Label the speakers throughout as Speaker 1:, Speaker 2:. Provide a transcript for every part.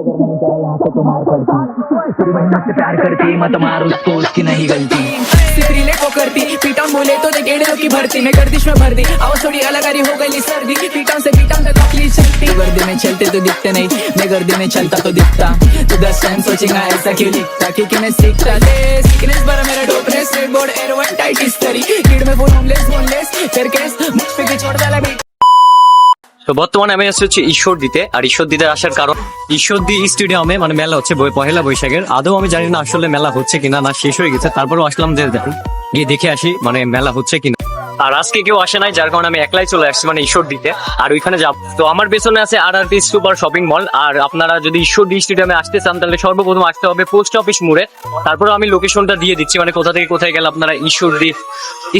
Speaker 1: अगर नहीं जाए यहाँ से तो मार पड़ती पूरी मेहनत से प्यार करती मत मार उसको उसकी नहीं गलती।
Speaker 2: सिपरीले को करती पीटाऊन बोले तो दे गेड़े की भरती। मैं गर्दिश में भर दी थोड़ी अलग हो गई सर्दी। पीटाऊन से पीटाऊन तक अपनी शक्ति गर्दे में चलते तो दिखते नहीं मैं गर्दे में चलता तो दिखता। तू दस टाइम सोचेगा ऐसा क्यों लिखता क्योंकि मैं सीखता ले सीखनेस पर मेरा dopeness. Straight board air one tight history kid में फुल होमलेस होमलेस फिर केस मुझ पे की छोड़ डाला भी
Speaker 3: তো বর্তমানে আমি আসছি হচ্ছে ঈশ্বরদীতে। আর ঈশ্বর দিতে আসার কারণ, ঈশ্বরদী স্টেডিয়ামে মানে মেলা হচ্ছে পহেলা বৈশাখের। আদৌ আমি জানি না আসলে মেলা হচ্ছে কিনা, না শেষ হয়ে গেছে। তারপরেও আসলাম যে গিয়ে দেখে আসি মানে মেলা হচ্ছে কিনা। আর আজকে কেউ আসে নাই, যার কারণে আমি একলাই চলে আসছি মানে ঈশ্বরদীতে আর ওইখানে যাব। তো আমার পেছনে আছে আর আর সুপার শপিং মল। আর আপনারা যদি ঈশ্বরদী স্টেডিয়ামে আসতে চান, তাহলে সর্বপ্রথম আসতে হবে পোস্ট অফিস মোড়ে। তারপরে আমি লোকেশনটা দিয়ে দিচ্ছি মানে কোথা থেকে কোথায় গেলে আপনারা ঈশ্বরদী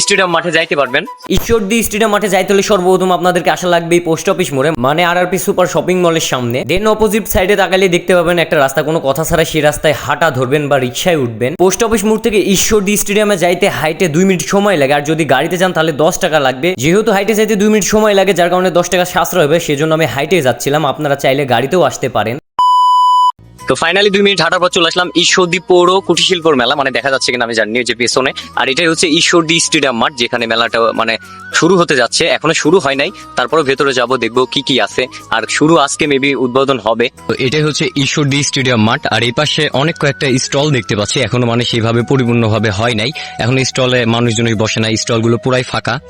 Speaker 3: স্টেডিয়াম মাঠে যাইতে পারবেন।
Speaker 4: ঈশ্বরদী স্টেডিয়াম মাঠে যাইতে হলে সর্বপ্রথম আপনাদেরকে আসা লাগবে পোস্ট অফিস মোড়ে মানে আর আরপি সুপার শপিং মলের সামনে। দেন অপোজিট সাইডে তাকালে দেখতে পাবেন একটা রাস্তা। কোনো কথা ছাড়া সেই রাস্তায় হাঁটা ধরবেন বা রিক্সায় উঠবেন। পোস্ট অফিস মোড় থেকে ঈশ্বর ঈশ্বরদী স্টেডিয়ামে যাইতে হাইটে দুই মিনিট সময় লাগে। আর যদি গাড়িতে যান, তাহলে দশ টাকা লাগবে। যেহেতু হাইটে যাইতে দুই মিনিট সময় লাগে, যার কারণে দশ টাকা সাশ্রয় হবে, সেজন্য আমি হাইটে যাচ্ছিলাম। আপনারা চাইলে গাড়িতেও আসতে পারেন।
Speaker 3: তো ফাইনালি দুই মিনিট হাঁটার পর চলে আসলাম ঈশ্বরদী পৌর কুটির শিল্পর মেলা মানে দেখা যাচ্ছে কিনা আমি জানি যে পেছনে। আর এটাই হচ্ছে ঈশ্বরদী স্টেডিয়াম মাঠ, যেখানে মেলাটা মানে শুরু হতে যাচ্ছে। এখনও শুরু হয় নাই তারপরে ভেতরে যাব, দেখব কি কি আছে। আর শুরু আজকে মেবি উদ্বোধন হবে। তো এটাই হচ্ছে ঈশ্বরদী স্টেডিয়াম মাঠ, আর এই পাশে অনেক কয়েকটা স্টল দেখতে পাচ্ছি, এখনও মানে সেইভাবে পরিপূর্ণভাবে হয় নাই। এখন স্টলে মানুষজনই বসে না স্টলগুলো পুরাই ফাঁকা।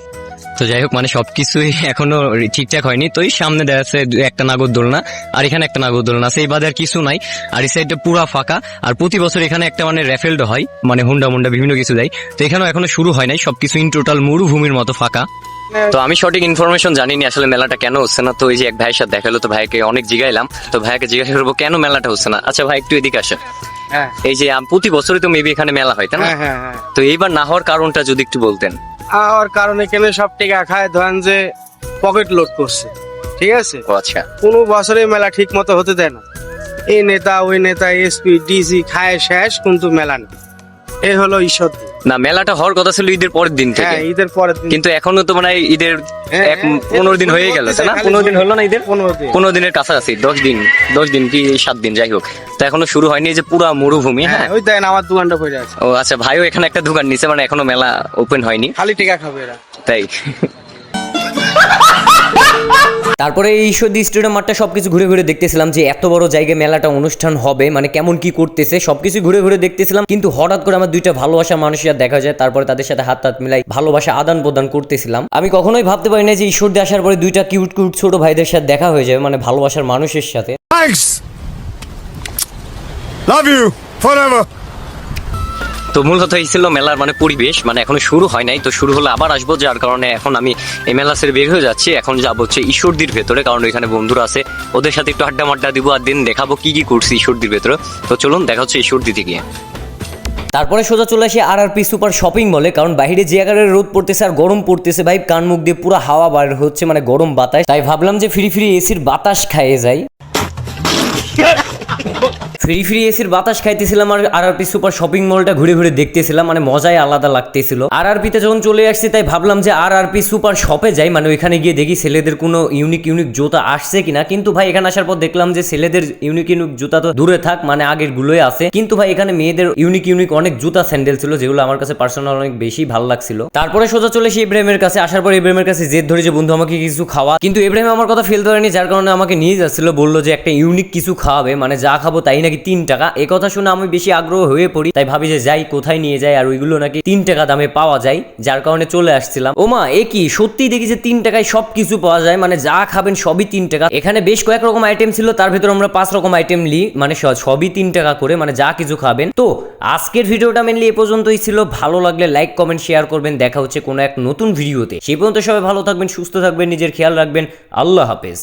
Speaker 3: তো যাই হোক মানে সবকিছুই এখনও ঠিকঠাক হয়নি। তো এই সামনে দেখা যাচ্ছে একটা নাগরদোলনা আর এখানে একটা নাগরদোলনা আছে। এই বাদে আর কিছু নাই। আর এই সাইডটা পুরা ফাঁকা। আর প্রতি বছর এখানে একটা মানে র্যাফেলড হয় মানে হুন্ডা মুন্ডা বিভিন্ন কিছু দেয়। তো এখানেও এখনও শুরু হয় নাই। সবকিছু ইন টোটাল মরুভূমির মতো ফাঁকা। তো আমি সঠিক ইনফরমেশন জানিনি আসলে মেলাটা কেন হচ্ছে না। তো এই যে এক ভাইয়ের সাথে দেখাল তো ভাইকে অনেক জিগাইলাম। তো ভাইকে জিজ্ঞাসা করব কেন মেলাটা হচ্ছে না? আচ্ছা ভাই একটু এদিকে আসে।
Speaker 5: হ্যাঁ।
Speaker 3: এই যে প্রতি বছরই তো মেবি এখানে মেলা হয় তাই না?
Speaker 5: হ্যাঁ হ্যাঁ।
Speaker 3: তো এইবার না হওয়ার কারণটা যদি একটু বলতেন।
Speaker 5: আর কারণে এখানে সব টিকা খায় ধরেন যে পকেট লোড করছে ঠিক আছে?
Speaker 3: আচ্ছা।
Speaker 5: কোনো বছরে মেলা ঠিক মতো হতে দেয় না। এই নেতা ওই নেতা এসপি ডিসি খায় শেষ কিন্তু মেলা না এই হলো ঈশ্বর
Speaker 3: না মেলাটা হওয়ার কথা ছিল ঈদের পরের দিন থেকে।
Speaker 5: হ্যাঁ ঈদের পরের দিন।
Speaker 3: কিন্তু এখনও তো মানে ঈদের
Speaker 5: হ্যাঁ,
Speaker 3: এক
Speaker 5: হ্যাঁ,
Speaker 3: পনেরো দিন হয়ে গেল তাই না? পনেরো দিন হলো না ঈদের?
Speaker 5: পনেরো দিন।
Speaker 3: পনেরো দিনের কাছাকাছি দশ দিন দশ দিন কি সাত দিন যাই হোক। তো এখনও শুরু হয়নি যে পুরো মরুভূমি
Speaker 5: হ্যাঁ?
Speaker 3: হ্যাঁ
Speaker 5: ওই দেন আমার দোকানটা পড়ে আছে।
Speaker 3: ও আচ্ছা ভাইও এখানে একটা দোকান নিছে মানে এখনও মেলা ওপেন হয়নি।
Speaker 5: খালি টিকা খাবে এরা।
Speaker 3: তাই।
Speaker 4: তারপরে ঈশ্বরদী স্টেডিয়াম মাঠটা সবকিছু ঘুরে ঘুরে দেখতেছিলাম যে এত বড় জায়গায় মেলাটা অনুষ্ঠান হবে মানে কেমন কি করতেছে, সবকিছু ঘুরে ঘুরে দেখতেছিলাম কিন্তু হঠাৎ করে আমার দুইটা ভালোবাসা মানুষের দেখা যায়, তারপরে তাদের সাথে হাত হাত মিলাই ভালোবাসা আদান প্রদান করতেছিলাম আমি কখনোই ভাবতে পারি না যে ঈশ্বরদী আসার পরে দুইটা কিউট কিউট ছোট ভাইদের সাথে দেখা হয়ে যাবে মানে ভালোবাসার মানুষের সাথে.
Speaker 6: Love you forever.
Speaker 3: তো মূল কথা এই ছিল মেলার মানে পরিবেশ মানে এখনও শুরু হয় নাই, তো শুরু হলে আবার আসব, যার কারণে এখন আমি এই মেলা ছেড়ে বের হয়ে যাচ্ছি। এখন যাব হচ্ছে ঈশ্বরদীর ভেতরে, কারণ ওইখানে বন্ধুরা আছে, ওদের সাথে একটু আড্ডা মাড্ডা দিব আর দিন দেখাবো কি কি করছি ঈশ্বরদীর ভেতরে। তো চলুন, দেখা হচ্ছে ঈশ্বরদীতে গিয়ে
Speaker 4: তারপরে সোজা চলে আসি আর আর পি সুপার শপিং মলে, কারণ বাইরে যে আকারে রোদ পড়তেছে আর গরম পড়তেছে, ভাই, কান মুখ দিয়ে পুরো হাওয়া বার হচ্ছে মানে গরম বাতাস। তাই ভাবলাম যে ফ্রি ফ্রি এসির বাতাস খাইয়ে যাই। ফ্রি ফ্রি এসির বাতাস খাইতেছিলাম আর R R P super shopping মলটা ঘুরে ঘুরে দেখতেছিলাম মানে মজাই আলাদা লাগতেছিল। আর আর পিতে যখন চলে আসছি, তাই ভাবলাম যে আর আর পি সুপার শপে যাই মানে ওইখানে গিয়ে দেখি ছেলেদের কোনো ইউনিক ইউনিক জুতা আসছে কিনা। কিন্তু ভাই, এখানে আসার পর দেখলাম যে ছেলেদের ইউনিক ইউনিক জুতা তো দূরে থাক মানে আগের গুলোই আছে। কিন্তু ভাই, এখানে মেয়েদের ইউনিক ইউনিক অনেক জুতা স্যান্ডেল ছিল, যেগুলো আমার কাছে পার্সোনাল অনেক বেশি ভালো লাগছিল। তারপরে সোজা চলে এসে ইব্রাহিমের কাছে, আসার পর ইব্রাহিমের কাছে জেদ ধরে যে, বন্ধু, আমাকে কিছু খাওয়া। কিন্তু ইব্রাহিম আমার কথা ফেল ধরেনি, যার কারণে আমাকে নিয়ে যাচ্ছিল, বলল যে, একটা ইউনিক কিছু খাওয়াবে মানে যা খাব তাই নাকি তিন টাকা? এ কথা শুনে আমি বেশি আগ্রহ হয়ে পড়ি, তাই ভাবি যে যাই, কোথায় নিয়ে যাই আর ওইগুলো নাকি তিন টাকা দামে পাওয়া যায়, যার কারণে চলে আসছিলাম। ওমা, এ কি? সত্যি দেখি যে তিন টাকায় সব কিছু পাওয়া যায় মানে যা খাবেন সবই তিন টাকা। এখানে বেশ কয়েক রকম আইটেম ছিল, তার ভিতরে আমরা পাঁচ রকম আইটেম নিই মানে সবই তিন টাকা করে মানে যা কিছু খাবেন। তো, আজকের ভিডিওটা মেনলি এ পর্যন্তই ছিল। ভালো লাগলে লাইক কমেন্ট শেয়ার করবেন। দেখা হচ্ছে কোনো এক নতুন ভিডিওতে। সেই পর্যন্ত সবাই ভালো থাকবেন, সুস্থ থাকবেন, নিজের খেয়াল রাখবেন। আল্লাহ হাফেজ।